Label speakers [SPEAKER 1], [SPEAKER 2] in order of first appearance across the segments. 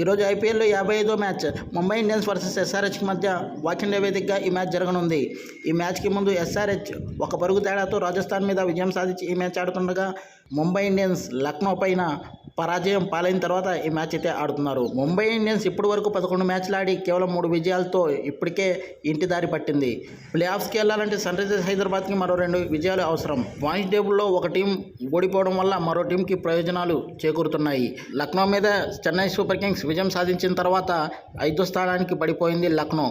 [SPEAKER 1] ఈరోజు ఐపీఎల్లో యాభై ఐదో match. Mumbai Indians versus SRH మధ్య వాకింగ్ వేదికగా ఈ మ్యాచ్ జరగనుంది. ఈ మ్యాచ్కి ముందు ఎస్ఆర్హెచ్ ఒక పరుగు తేడాతో రాజస్థాన్ మీద విజయం సాధించి ఈ మ్యాచ్ ఆడుతుండగా ముంబై ఇండియన్స్ లక్నో పైన పరాజయం పాలైన తర్వాత ఈ మ్యాచ్ అయితే ఆడుతున్నారు. ముంబై ఇండియన్స్ ఇప్పటి వరకు పదకొండు మ్యాచ్లు ఆడి కేవలం మూడు విజయాలతో ఇప్పటికే ఇంటి దారి పట్టింది. ప్లే ఆఫ్స్కి వెళ్ళాలంటే సన్ రైజర్స్ హైదరాబాద్కి మరో రెండు విజయాలు అవసరం. పాయింట్ టేబుల్లో ఒక టీం ఓడిపోవడం వల్ల మరో టీంకి ప్రయోజనాలు చేకూరుతున్నాయి. లక్నో మీద చెన్నై సూపర్ కింగ్స్ విజయం సాధించిన తర్వాత ఐదో స్థానానికి పడిపోయింది లక్నో.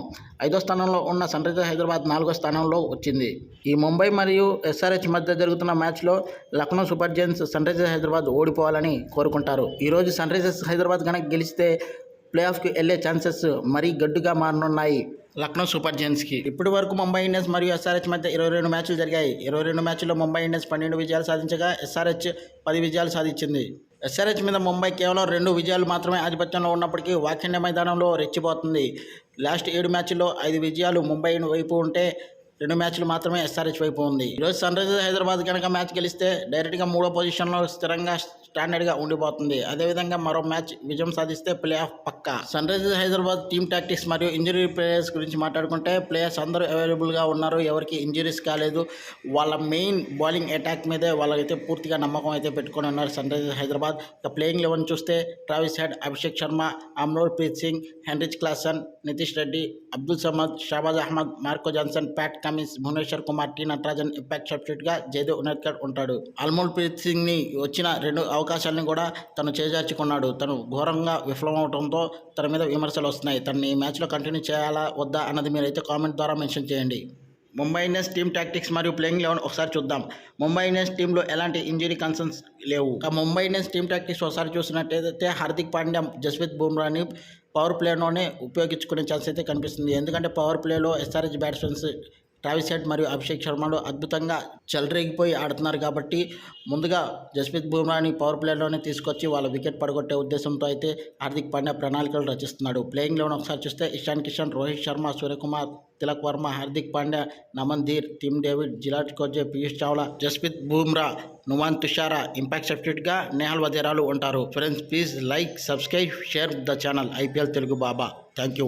[SPEAKER 1] ఐదో స్థానంలో ఉన్న సన్ రైజర్స్ హైదరాబాద్ నాలుగో స్థానంలో వచ్చింది. ఈ ముంబై మరియు ఎస్ఆర్హెచ్ మధ్య జరుగుతున్న మ్యాచ్లో Lucknow super giants Sunrisers Hyderabad ఓడిపోవాలని కోరుకుంటారు. ఈరోజు సన్ రైజర్స్ హైదరాబాద్ కనుక గెలిస్తే ప్లే ఆఫ్కి వెళ్ళే ఛాన్సెస్ మరీ గడ్డుగా మారనున్నాయి లక్నో సూపర్ జైన్స్కి ఇప్పటి వరకు ముంబై ఇండియన్స్ మరియు ఎస్ఆర్హెచ్ మధ్య ఇరవై రెండు మ్యాచ్లు జరిగాయి. ఇరవై రెండు మ్యాచ్ల్లో ముంబై ఇండియన్స్ పన్నెండు విజయాలు సాధించగా ఎస్ఆర్హెచ్ పది విజయాలు సాధించింది. ఎస్ఆర్హెచ్ మీద ముంబై కేవలం రెండు విజయాలు మాత్రమే ఆధిపత్యంలో ఉన్నప్పటికీ వాకిండ మైదానంలో రెచ్చిపోతుంది. లాస్ట్ ఏడు మ్యాచ్ల్లో ఐదు విజయాలు ముంబై వైపు ఉంటే రెండు మ్యాచ్లు మాత్రమే ఎస్ఆర్హెచ్ వైపు ఉంది. ఈరోజు సన్ రైజర్స్ హైదరాబాద్ కనుక మ్యాచ్ గెలిస్తే డైరెక్ట్గా మూడో పొజిషన్లో స్థిరంగా స్టాండర్డ్గా ఉండిపోతుంది. అదేవిధంగా మరో మ్యాచ్ విజయం సాధిస్తే ప్లే ఆఫ్ పక్కా. Sunrisers Hyderabad team tactics మరియు ఇంజరీ ప్లేయర్స్ గురించి మాట్లాడుకుంటే ప్లేయర్స్ అందరూ అవైలబుల్గా ఉన్నారు. ఎవరికి ఇంజరీస్ కాలేదు. వాళ్ళ మెయిన్ బౌలింగ్ అటాక్ మీదే వాళ్ళైతే పూర్తిగా నమ్మకం అయితే పెట్టుకొని ఉన్నారు సన్ రైజర్స్ హైదరాబాద్. ఇక ప్లేయింగ్ లెవెన్ చూస్తే Travis Head Abhishek Sharma Anmol Preet Singh Heinrich Klaasen Nitish Reddy Abdul Samad Shahbaz Ahmed Marco Jansen Pat Cummins Bhuvneshwar Kumar T Natarajan impact సబ్స్టిట్యూట్గా Jaydev Unadkat ఉంటాడు. అల్మోల్ ప్రీత్ సింగ్ని వచ్చిన రెండు అవకాశాలను కూడా తను చేజార్చుకున్నాడు. తను ఘోరంగా విఫలమవడంతో తన మీద విమర్శలు వస్తున్నాయి. తనని ఈ మ్యాచ్లో కంటిన్యూ చేయాలా వద్దా అన్నది మీరైతే కామెంట్ ద్వారా మెన్షన్ చేయండి. ముంబై ఇండియన్స్ టీమ్ టాక్టిక్స్ మరియు ప్లేయింగ్ లెవెన్ ఒకసారి చూద్దాం. ముంబై ఇండియన్స్ టీంలో ఎలాంటి ఇంజరీ కన్సర్న్స్ లేవు. ముంబై ఇండియన్స్ టీమ్ టాక్టిక్స్ ఒకసారి చూసినట్టయితే హార్దిక్ పాండ్యా జస్ప్రీత్ బుమ్రాని పవర్ ప్లేలోనే ఉపయోగించుకునే ఛాన్స్ అయితే కనిపిస్తుంది. ఎందుకంటే పవర్ ప్లేలో ఎస్ఆర్హెచ్ బ్యాట్స్మెన్స్ ట్రావిస్ హెడ్ మరియు అభిషేక్ శర్మలు అద్భుతంగా చెలరేగిపోయి ఆడుతున్నారు కాబట్టి ముందుగా జస్ప్రీత్ బుమ్రాని పవర్ ప్లేలోనే తీసుకొచ్చి వాళ్ళ వికెట్ పడగొట్టే ఉద్దేశంతో అయితే హార్దిక్ పాండ్యా ప్రణాళికలు రచిస్తున్నాడు. ప్లేయింగ్ లెవెన్ ఒకసారి చూస్తే Ishan Kishan Rohit Sharma Suryakumar Tilak Varma Hardik Pandya Naman Dhir Tim David Gerald Coetzee Piyush Chawla Jasprit Bumrah Nuwan Thushara impact సబ్స్టిట్యూట్గా Nehal వదేరాలు ఉంటారు. Friends please like subscribe share the channel IPL Telugu Baba. Thank you